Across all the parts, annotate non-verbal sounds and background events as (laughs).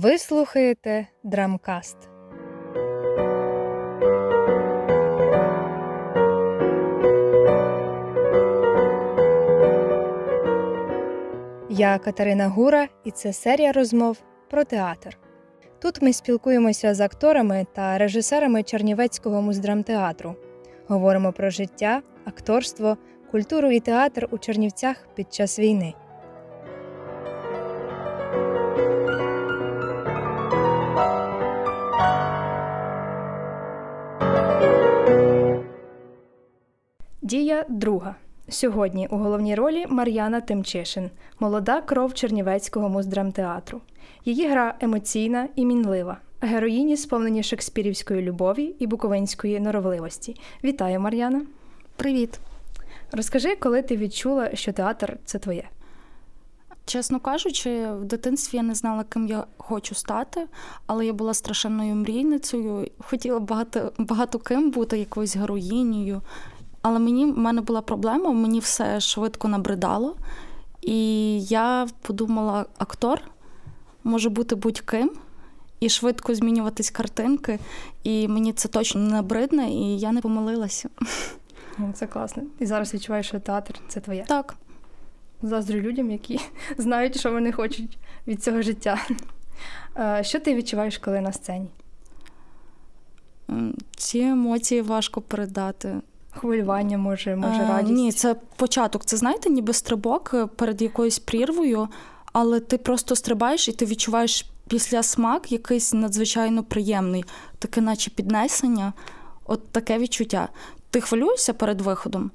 Ви слухаєте Драмкаст. Я Катерина Гура, і це серія розмов про театр. Тут ми спілкуємося з акторами та режисерами Чернівецького муздрамтеатру. Говоримо про життя, акторство, культуру і театр у Чернівцях під час війни. Дія друга. Сьогодні у головній ролі Мар'яна Тимчишин, молода кров Чернівецького муздрамтеатру. Її гра емоційна і мінлива. Героїні сповнені шекспірівської любові і буковинської норовливості. Вітаю, Мар'яна. Привіт. Розкажи, коли ти відчула, що театр це твоє. Чесно кажучи, в дитинстві я не знала, ким я хочу стати, але я була страшенною мрійницею. Хотіла багато багато ким бути, якоюсь героїнею. Але мені в мене була проблема, мені все швидко набридало. І я подумала, актор може бути будь-ким і швидко змінюватись картинки. І мені це точно не набридне, і я не помилилася. Ну, Це класно. І зараз відчуваєш, що театр це твоє. Так. Заздрю людям, які (laughs) знають, що вони хочуть від цього життя. Е, Що ти відчуваєш, коли на сцені? Ці емоції важко передати. Хвилювання, може, може, Е, радість? Ні, це початок. Це знаєте, ніби стрибок е, перед якоюсь прірвою, але ти просто стрибаєш і ти відчуваєш після смак якийсь надзвичайно приємний, таке, наче піднесення, от таке відчуття. Ти хвилюєшся перед виходом,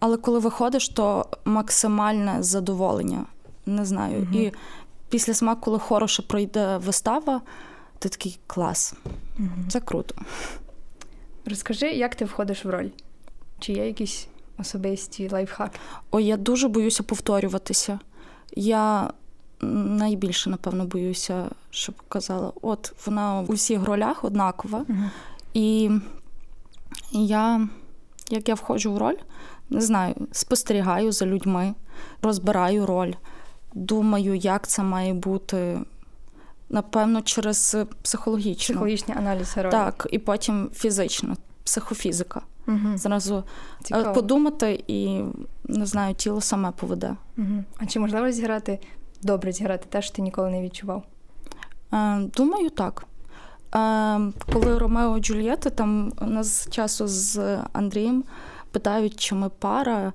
але коли виходиш, то максимальне задоволення. Не знаю. Мгм. І після смак, коли хороше пройде вистава, ти такий клас. Мгм. Це круто. Розкажи, як ти входиш в роль? Чи є якісь особисті лайфхаки? Ой, я дуже боюся повторюватися. Я найбільше, напевно, боюся, щоб казала, от вона у всіх ролях однакова. І я, як я входжу в роль, не знаю, спостерігаю за людьми, розбираю роль, думаю, як це має бути. Напевно, через психологічно. Психологічний аналіз ролі. Так, і потім фізично, психофізика. Угу. Зразу е, Цікаво. подумати і не знаю, тіло саме поведе. Угу. А чи можливо зіграти добре зіграти те, що ти ніколи не відчував? Е, думаю, так. Е, коли Ромео і Джульєта, там у нас часу з Андрієм питають, чи ми пара.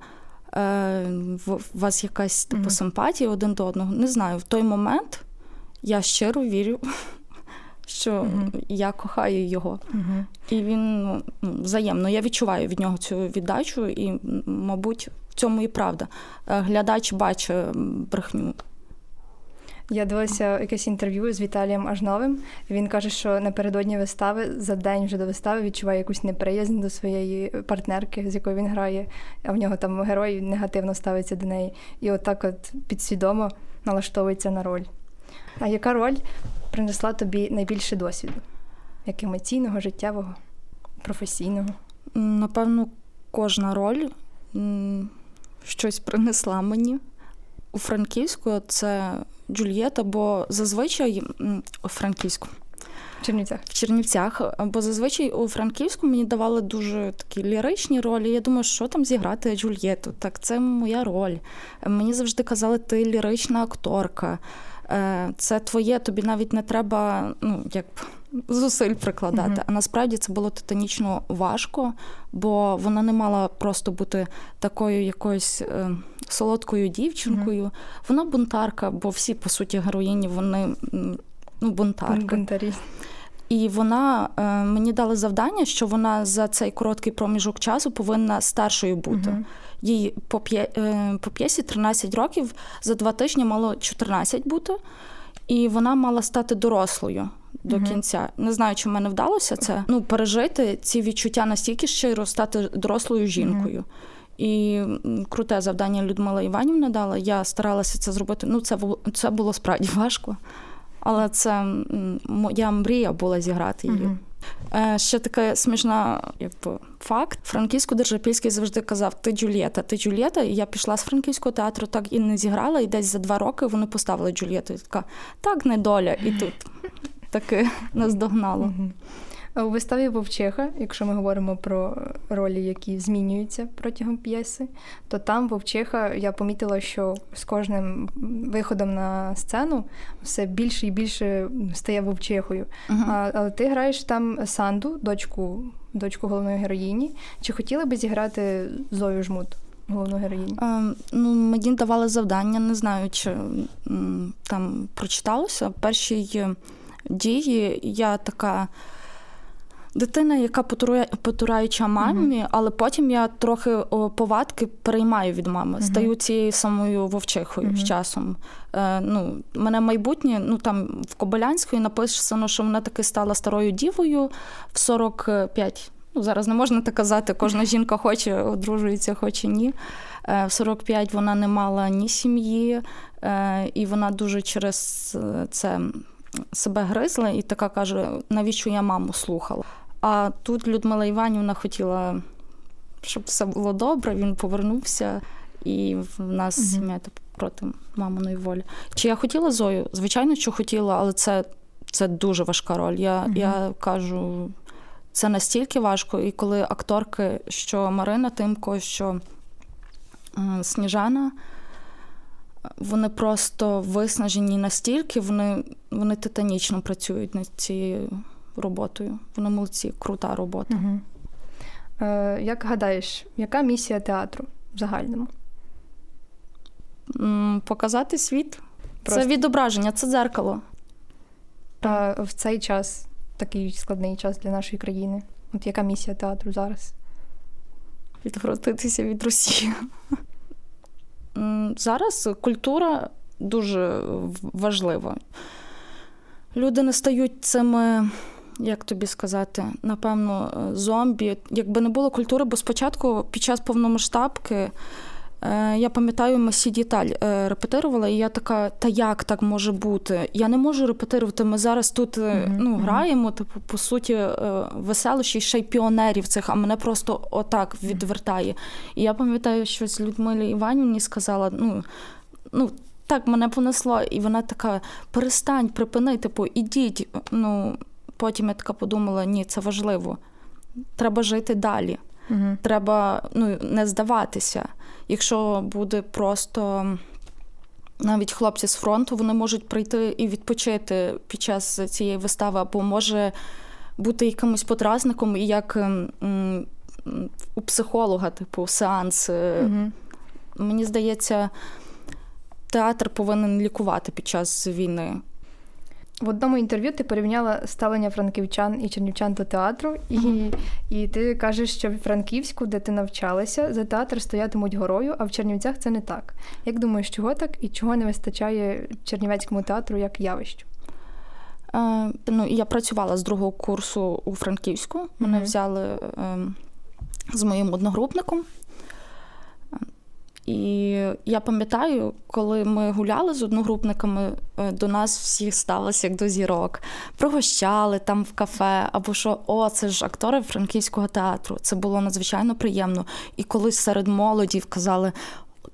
Е, в вас якась типу симпатія один до одного. Не знаю, в той момент я щиро вірю, що Мгм. я кохаю його. Угу. І він ну, ну, взаємно. Я відчуваю від нього цю віддачу, і, мабуть, в цьому і правда. Е, Глядач бачить брехню. Я дивилася якесь інтерв'ю з Віталієм Ажновим. Він каже, що напередодні вистави за день вже до вистави відчуває якусь неприязнь до своєї партнерки, з якою він грає, а в нього там герой негативно ставиться до неї. І отак от підсвідомо налаштовується на роль. А яка роль принесла тобі найбільше досвіду? Як емоційного, життєвого, професійного? Напевно, кожна роль щось принесла мені. У Франківську це Джульєта, бо зазвичай у Франківську. В Чернівцях. в Чернівцях, бо зазвичай у Франківську мені давали дуже такі ліричні ролі. Я думаю, що там зіграти Джульєту? Так, це моя роль. Мені завжди казали, ти лірична акторка. Е, Це твоє, тобі навіть не треба ну, як б, зусиль прикладати. Мгм. А насправді це було титанічно важко, бо вона не мала просто бути такою якоюсь е, солодкою дівчинкою. Вона бунтарка, бо всі, по суті, героїні, вони ну, бунтарки. Бунтарі. І вона е, мені дала завдання, що вона за цей короткий проміжок часу повинна старшою бути. Мгм. Їй по, е, по п'єсі 13 років, за два тижні мало 14 бути, і вона мала стати дорослою до Мгм. кінця. Не знаю, чи в мене вдалося це. Ну, пережити ці відчуття настільки щиро, стати дорослою жінкою. І круте завдання Людмила Іванівна дала. Я старалася це зробити. Ну, це було, це було справді (laughs) важко. Але це моя мрія була зіграти її. Е, Ще така смішна якби, факт. Франківську Держапільський завжди казав: Ти Джульєта, ти Джульєта. І я пішла з франківського театру, так і не зіграла. І десь за два роки вони поставили Джульєту. І така, так, недоля, і тут. таки (laughs) наздогнало. У виставі Вовчиха, якщо ми говоримо про ролі, які змінюються протягом п'єси, то там Вовчиха я помітила, що з кожним виходом на сцену все більше і більше стає Вовчихою. Мгм. А, але ти граєш там Санду, дочку, дочку головної героїні. Чи хотіла би зіграти Зою Жмут, головну героїню? Е, ну, мені давали завдання, не знаю, чи там прочиталося. В першій е, дії я така дитина, яка потурує, потураюча мамі, але потім я трохи повадки переймаю від мами, Мгм. стаю цією самою вовчихою Мгм. з часом. Е, ну, мене майбутнє, ну там в Кобилянської написано, що вона таки стала старою дівою в 45. Ну, зараз не можна так казати, кожна (laughs) жінка хоче, одружується, хоче ні. Е, В 45 вона не мала ні сім'ї, е, і вона дуже через е, це себе гризла і така каже: навіщо я маму слухала? А тут Людмила Іванівна хотіла, щоб все було добре, він повернувся, і в нас Мгм. сім'я типу, проти маминої волі. Чи я хотіла Зою? Звичайно, що хотіла, але це, це дуже важка роль. Я, Мгм. я кажу, це настільки важко, і коли акторки, що Марина Тимко, що Сніжана, вони просто виснажені настільки, вони, вони титанічно працюють над цією роботою. Вони молодці, крута робота. Угу. Е, як гадаєш, яка місія театру в загальному? М, Показати світ. Просто- Це відображення, це дзеркало. А в цей час, такий складний час для нашої країни. От яка місія театру зараз? відгородитися від Росії. (laughs) М, Зараз культура дуже важлива. Люди не стають цими, як тобі сказати, напевно, е, зомбі. Якби не було культури, бо спочатку під час повномасштабки. е, Я пам'ятаю, ми сі діталь е, репетирувала, і я така, та як так може бути? Я не можу репетирувати. Ми зараз тут Мгм, ну, граємо, типу, по суті, веселощі, ще й піонерів цих, а мене просто отак відвертає. І я пам'ятаю, що з Людмилі Іванівні сказала: ну, ну так мене понесло, і вона така: перестань, припини, типу, ідіть. Ну, потім я така подумала: ні, це важливо. Треба жити далі. Угу. Треба ну, не здаватися. Якщо буде просто навіть хлопці з фронту, вони можуть прийти і відпочити під час цієї вистави, або може бути якимось подразником, і як м, м, у психолога, типу, сеанс. Угу. Мені здається, театр повинен лікувати під час війни. В одному інтерв'ю ти порівняла ставлення франківчан і чернівчан до театру, і, і ти кажеш, що в Франківську, де ти навчалася, за театр стоятимуть горою, а в Чернівцях це не так. Як думаєш, чого так і чого не вистачає Чернівецькому театру як явищу? Е, ну, я працювала з другого курсу у Франківську. Мене Мгм. взяли е, з моїм одногрупником. І я пам'ятаю, коли ми гуляли з одногрупниками, е, до нас всіх ставилося як до зірок. Пригощали там в кафе, або що о, це ж актори франківського театру. Це було надзвичайно приємно. І коли серед молоді казали.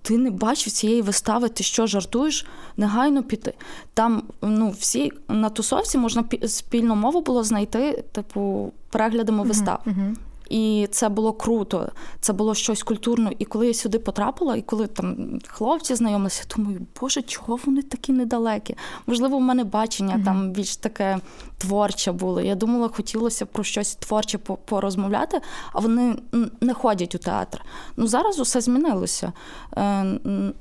Ти не бачив цієї вистави, ти що жартуєш? Негайно піти. Там ну, всі на тусовці можна пі- спільну мову було знайти, типу, переглядами вистав. Угу. І це було круто, це було щось культурне. І коли я сюди потрапила, і коли там хлопці знайомилися, думаю, боже, чого вони такі недалекі? Можливо, в мене бачення Мгм. там більш таке творче було. Я думала, хотілося про щось творче по- порозмовляти, а вони не ходять у театр. Ну зараз усе змінилося. Е,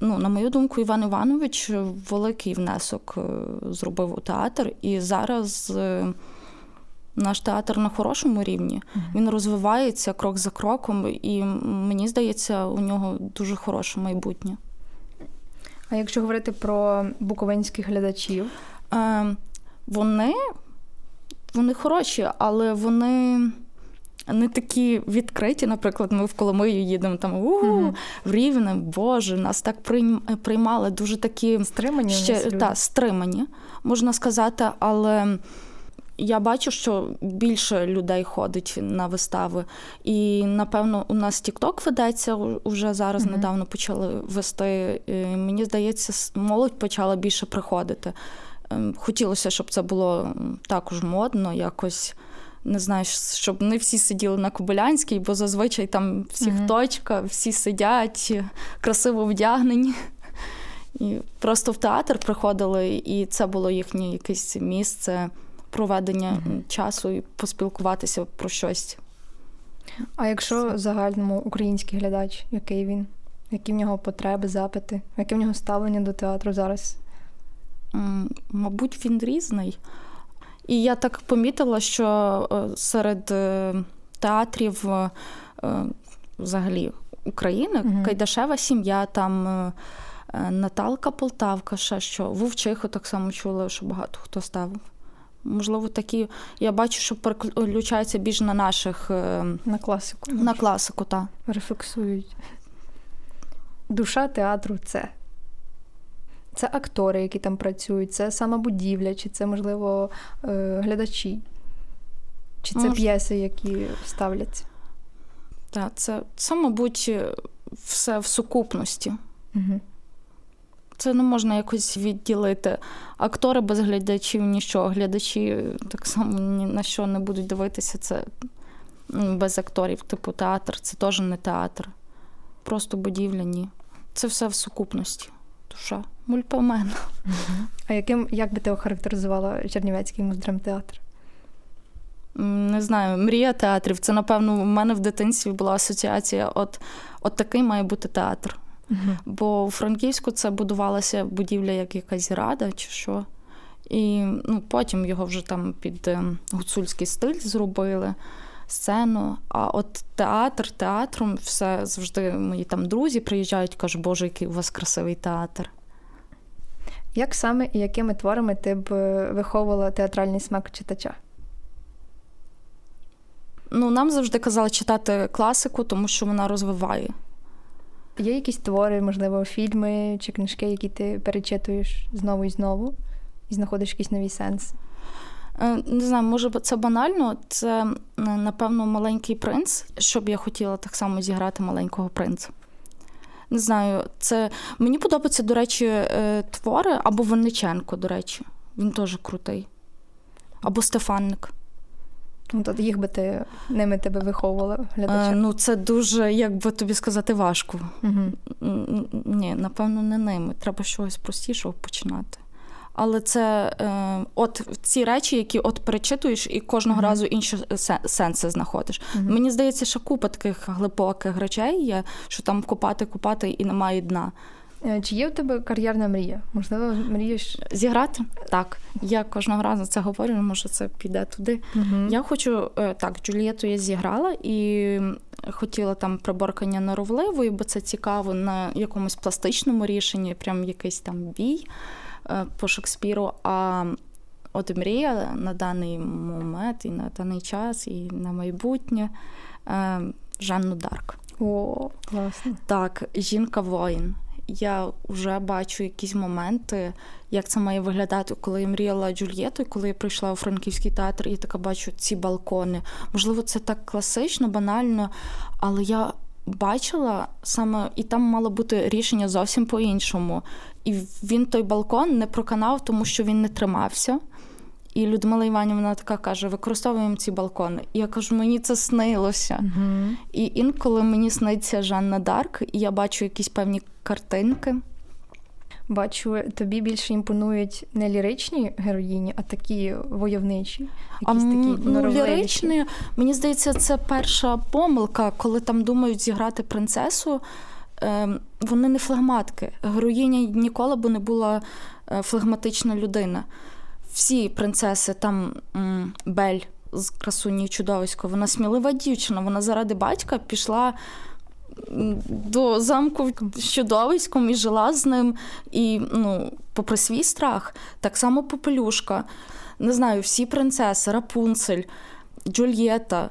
ну, на мою думку, Іван Іванович великий внесок е, зробив у театр, і зараз. е, наш театр на хорошому рівні. Він розвивається крок за кроком, і мені здається, у нього дуже хороше майбутнє. А якщо говорити про буковинських глядачів, Е, вони, вони хороші, але вони. Не такі відкриті, наприклад, ми в Коломию їдемо там у в Рівне, Боже, нас так приймали, дуже такі стримані ще та, стримані, можна сказати, але я бачу, що більше людей ходить на вистави. І напевно у нас TikTok ведеться уже зараз Мгм. недавно почали вести. І мені здається, молодь почала більше приходити. ем, хотілося, щоб це було також модно, якось. Не знаю, щоб не всі сиділи на Кобилянській, бо зазвичай там всіх Мгм. точка, всі сидять, красиво вдягнені. І просто в театр приходили, і це було їхнє якесь місце проведення Мгм. часу і поспілкуватися про щось. А якщо в загальному український глядач, який він? Які в нього потреби, запити, яке в нього ставлення до театру зараз? Мабуть, він різний. І я так помітила, що е, серед е, театрів е, взагалі України Мгм. Кайдашева сім'я, там Наталка Полтавка, ще що, Вовчиху так само чула, що багато хто ставив. Можливо, такі. Я бачу, що переключаються більш на наших е, На класику. на класику, так. Рефлексують. Душа театру це. Це актори, які там працюють, це сама будівля, чи це, можливо, е, глядачі, чи це Мож- п'єси, які ставляться. Так, це, це, мабуть, все в сукупності. Угу. Це не можна якось відділити. Актори без глядачів нічого. Глядачі так само ні на що не будуть дивитися. Це ну, без акторів, типу театр, це теж не театр. Просто будівля, ні. Це все в сукупності. Душа. Мультпомен. А яким, як би ти охарактеризувала Чернівецький муздрамтеатр? Не знаю, мрія театрів. Це, напевно, в мене в дитинстві була асоціація. От, от такий має бути театр. Угу. Бо у Франківську це будувалася будівля як якась рада чи що. І ну, потім його вже там під е, гуцульський стиль зробили, сцену. А от театр, театром все завжди мої там друзі приїжджають, кажуть, Боже, який у вас красивий театр. Як саме і якими творами ти б е, виховувала театральний смак читача? Ну, нам завжди казали читати класику, тому що вона розвиває. Є якісь твори, можливо, фільми чи книжки, які ти перечитуєш знову і знову, і знаходиш якийсь новий сенс? Е, Не знаю, може це банально. Це, напевно, маленький принц, щоб я хотіла так само зіграти маленького принца. Не знаю, це мені подобаються, до речі, е, твори або Винниченко, до речі. Він теж крутий. Або Стефанник. Ну, то їх би ти ними тебе виховувала глядача. Е, Ну, це дуже, як би тобі сказати, важко. Угу. Ні, напевно, не ними. Треба чогось простішого починати. Але це е, от ці речі, які от перечитуєш, і кожного Мгм. разу інші се- сенси знаходиш. Мгм. Мені здається, що купа таких глибоких речей є, що там купати, купати і немає дна. Е, Чи є в тебе кар'єрна мрія? Можливо, мрієш. Зіграти? Так. Я кожного разу це говорю, може це піде туди. Угу. Я хочу е, так, Джулієту я зіграла і хотіла там приборкання норовливої, бо це цікаво на якомусь пластичному рішенні, прям якийсь там бій е, по Шекспіру. А от мрія на даний момент і на даний час, і на майбутнє Жанну Дарк. О, класно. Так, жінка воїн. Я вже бачу якісь моменти, як це має виглядати, коли я мріяла Джульєту, коли я прийшла у франківський театр, і така бачу ці балкони. Можливо, це так класично, банально, але я бачила саме, і там мало бути рішення зовсім по-іншому. І він той балкон не проканав, тому що він не тримався. І Людмила Іванівна така каже: використовуємо ці балкони. І я кажу, мені це снилося. Угу. І інколи мені сниться Жанна Дарк, і я бачу якісь певні картинки. Бачу, тобі більше імпонують не ліричні героїні, а такі войовничі. Якісь м, такі ну, ліричні, мені здається, це перша помилка, коли там думають зіграти принцесу. Ем, вони не флегматки. Героїня ніколи б не була е, флегматична людина. Всі принцеси, там м, Бель з красуні чудовисько, вона смілива дівчина. Вона заради батька пішла до замку з чудовиськом і жила з ним. І, ну, попри свій страх, так само Попелюшка. Не знаю, всі принцеси, Рапунцель, Джульєта.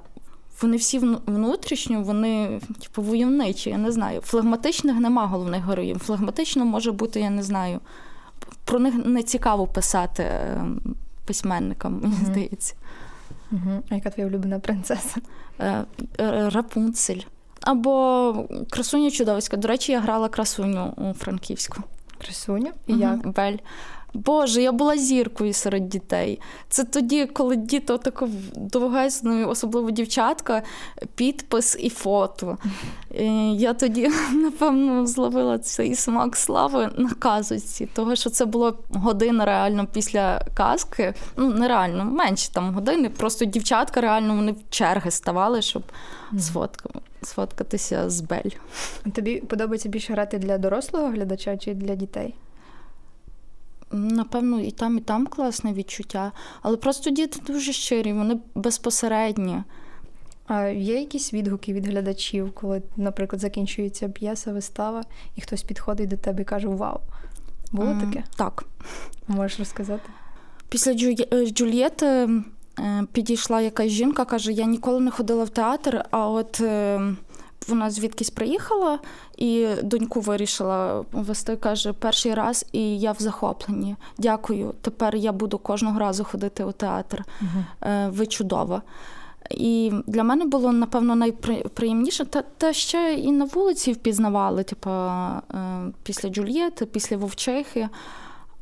Вони всі внутрішньо, вони типу войовничі, я не знаю. Флегматичних нема головних героїв. Флегматично може бути, я не знаю. Про них не цікаво писати е, письменникам, мені Мгм. здається. Угу. А яка твоя улюблена принцеса? Е, е, Рапунцель. Або красуня чудовиська. До речі, я грала красуню у Франківську. Красуня? І Мгм, як? Бель. Боже, я була зіркою серед дітей. Це тоді, коли діти тако довгезною, особливо дівчатка, підпис і фото. Е, Я тоді, (laughs) напевно, зловила цей смак слави на казочці, того що це було година реально після казки. Ну, нереально, менше там години. Просто дівчатка реально вони в черги ставали, щоб сфотка- сфоткатися з Бель. Тобі подобається більше грати для дорослого глядача чи для дітей? Напевно, і там, і там класне відчуття. Але просто діти дуже щирі, вони безпосередні. А є якісь відгуки від глядачів, коли, наприклад, закінчується п'єса, вистава, і хтось підходить до тебе і каже: Вау! Було М, таке? Так. Можеш розказати? Після е, Джульєти е, підійшла якась жінка, каже: Я ніколи не ходила в театр, а от е, вона звідкись приїхала і доньку вирішила вести, каже, перший раз, і я в захопленні. Дякую. Тепер я буду кожного разу ходити у театр. Е, Ви чудова. І для мене було, напевно, найприємніше, та, та ще і на вулиці впізнавали, типу, е, після Джульєти, після Вовчихи.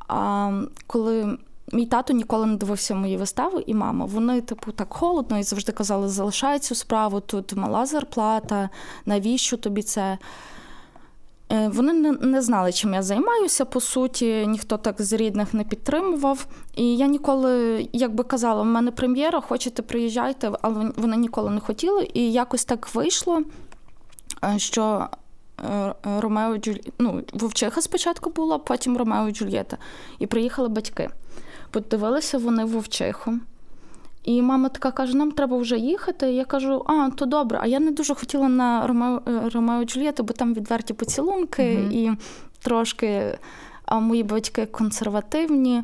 А коли мій тато ніколи не дивився мої вистави, і мама, вони, типу, так холодно і завжди казали, залишай цю справу, тут мала зарплата, навіщо тобі це? Е, Вони не, знали, чим я займаюся, по суті, ніхто так з рідних не підтримував. І я ніколи, як би казала, в мене прем'єра, хочете, приїжджайте, але вон- вони ніколи не хотіли. І якось так вийшло, е, що е, Ромео і Джулі... ну, Вовчиха спочатку була, потім Ромео і Джульєта. І приїхали батьки. Подивилися вони Вовчиху. І мама така каже: нам треба вже їхати. Я кажу, а, то добре. А я не дуже хотіла на Ромео, е, Ромео Джульєту, бо там відверті поцілунки Мгм. і трошки. А мої батьки консервативні.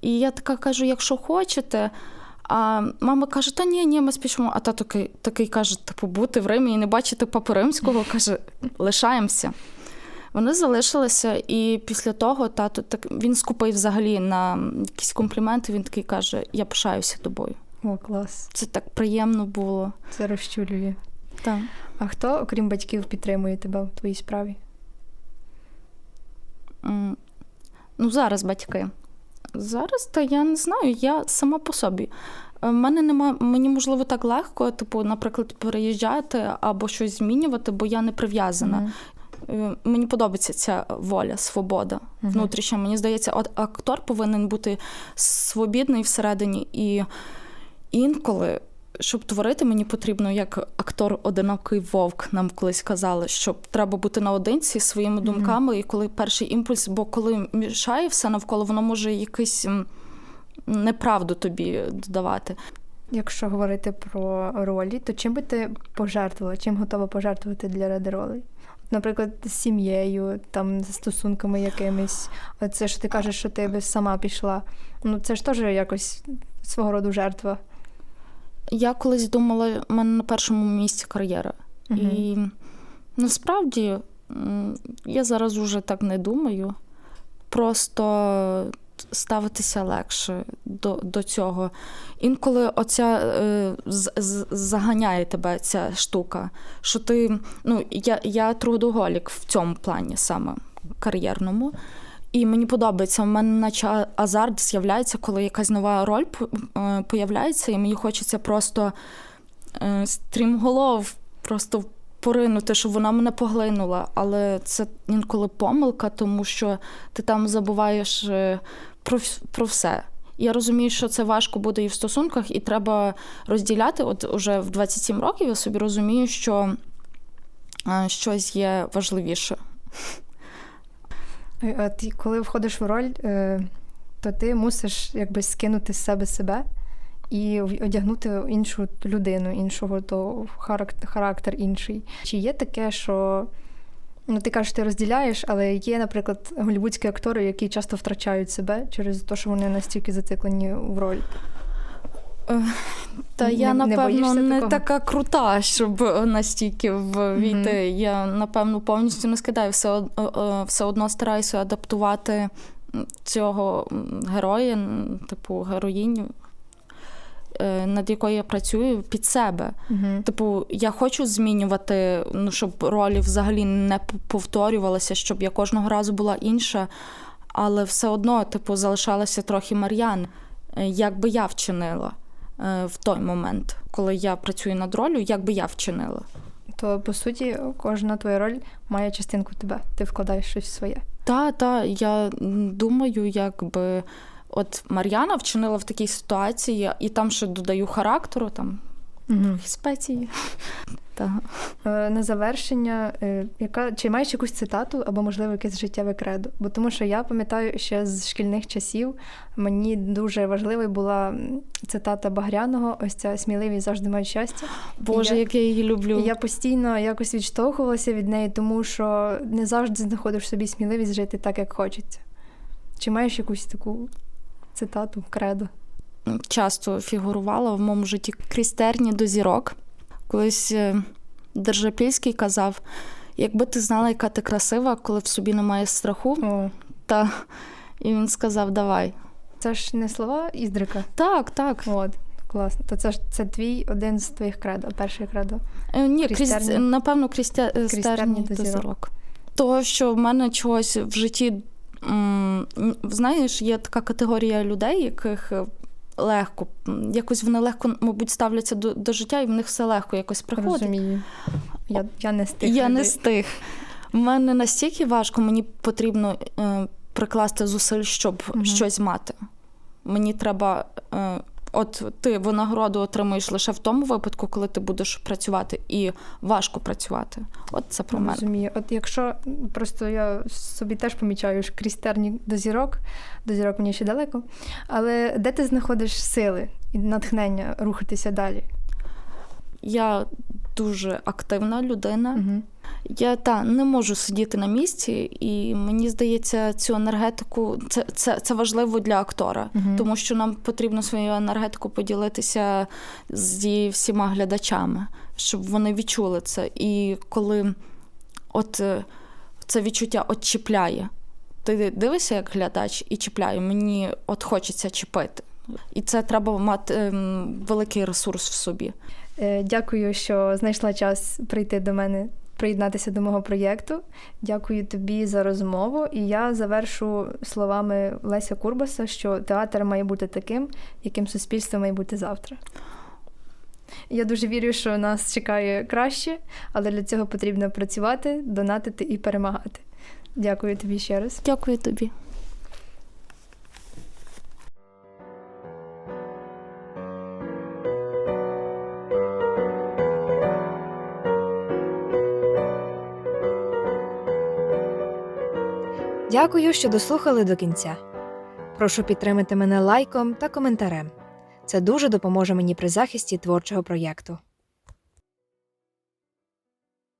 І я така кажу: якщо хочете. А мама каже: Та ні, ні, ми спішимо. А тато такий, такий каже: типу, бути в Римі і не бачити папу римського, каже, лишаємося. Вони залишилися, і після того тато так він скупив взагалі на якісь компліменти. Він такий каже: Я пишаюся тобою. О, клас. Це так приємно було. Це розчулює. Так. А хто, окрім батьків, підтримує тебе в твоїй справі? М, Ну, зараз батьки. Зараз, та я не знаю, я сама по собі. Е, в Мене нема, мені можливо так легко, типу, наприклад, переїжджати або щось змінювати, бо я не прив'язана. Мгм. Е, Мені подобається ця воля, свобода внутрішня. Мені здається, от актор повинен бути свобідний всередині. І інколи, щоб творити, мені потрібно, як актор одинокий вовк, нам колись казали, що треба бути наодинці своїми думками, і коли перший імпульс, бо коли мішає все навколо, воно може якийсь неправду тобі додавати. Якщо говорити про ролі, то чим би ти пожертвувала? Чим готова пожертвувати для ради ролей? Наприклад, з сім'єю, там, з стосунками якимись. Це що ти кажеш, що ти би сама пішла. Ну, це ж теж якось свого роду жертва. Я колись думала, в мене на першому місці кар'єра. Мгм. І насправді я зараз уже так не думаю. Просто ставитися легше до, до цього. Інколи оця е, з, з, заганяє тебе ця штука, що ти. Ну, я, я трудоголік в цьому плані саме кар'єрному. І мені подобається, в мене наче азарт з'являється, коли якась нова роль е, появляється, і мені хочеться просто е, стрімголов, просто поринути, щоб вона мене поглинула. Але це інколи помилка, тому що ти там забуваєш про, про все. Я розумію, що це важко буде і в стосунках, і треба розділяти. От уже в 27 років я собі розумію, що е, щось є важливіше. Е, А ти, коли входиш в роль, е, то ти мусиш якби скинути з себе себе і одягнути іншу людину, іншого то характер інший. Чи є таке, що ну ти кажеш, ти розділяєш, але є, наприклад, голівудські актори, які часто втрачають себе через те, що вони настільки зациклені в роль. Та Не- я, напевно, боїшся не така крута, щоб настільки ввійти. Я, напевно, повністю не скидаю. Все, о, все одно стараюся адаптувати цього героя, типу героїню. Е, над якою я працюю, під себе. Угу. Типу, я хочу змінювати, ну щоб ролі взагалі не повторювалися, щоб я кожного разу була інша, але все одно, типу, залишалася трохи Мар'ян. Е, Як би я вчинила е, в той момент, коли я працюю над ролью, як би я вчинила. То по суті, кожна твоя роль має частинку тебе. Ти вкладаєш щось своє. Та, та, я думаю, якби от Мар'яна вчинила в такій ситуації, і там ще додаю характеру, там Угу. спеції. (laughs) Е, На завершення, е, яка чи маєш якусь цитату або, можливо, якесь життєве кредо? Бо тому що я пам'ятаю ще з шкільних часів мені дуже важливою була цитата Багряного: ось ця сміливість завжди мають щастя. Боже, як я її люблю. І я постійно якось відштовхувалася від неї, тому що не завжди знаходиш в собі сміливість жити так, як хочеться. Чи маєш якусь таку цитату, кредо? часто фігурувала в моєму житті крізь терні до зірок. Колись е, Держапільський казав: якби ти знала, яка ти красива, коли в собі немає страху, О, та і він сказав: Давай. це ж не слова Іздрика. Так, так. От, класно. То це ж це твій один з твоїх кредо, перший кредо. Е, Ні, Крізь напевно, крізь, Крізь терні до зірок. Того, що в мене чогось в житті, знаєш, є така категорія людей, яких е, легко, якось вони легко, мабуть, ставляться до, до життя, і в них все легко якось приходить. Розумію. Я, я не з тих Я не з тих. У мене настільки важко, мені потрібно е, прикласти зусиль, щоб угу. щось мати. Мені треба. Е, От ти винагороду отримуєш лише в тому випадку, коли ти будеш працювати, і важко працювати. От це про мене. Розумію. От якщо просто я собі теж помічаю що крізь терні до зірок, до зірок мені ще далеко. Але де ти знаходиш сили і натхнення рухатися далі? Я дуже активна людина. Угу. Я та не можу сидіти на місці, і мені здається, цю енергетику це, це, це важливо для актора, Мгм. тому що нам потрібно свою енергетику поділитися зі всіма глядачами, щоб вони відчули це. І коли от е, це відчуття от чіпляє, ти дивишся як глядач і чіпляє, мені от хочеться чіпити. І це треба мати ем, великий ресурс в собі. Е, Дякую, що знайшла час прийти до мене, приєднатися до мого проєкту. Дякую тобі за розмову. І я завершу словами Леся Курбаса, що театр має бути таким, яким суспільство має бути завтра. Я дуже вірю, що нас чекає краще, але для цього потрібно працювати, донатити і перемагати. Дякую тобі ще раз. Дякую тобі. Дякую, що дослухали до кінця. Прошу підтримати мене лайком та коментарем. Це дуже допоможе мені при захисті творчого проєкту.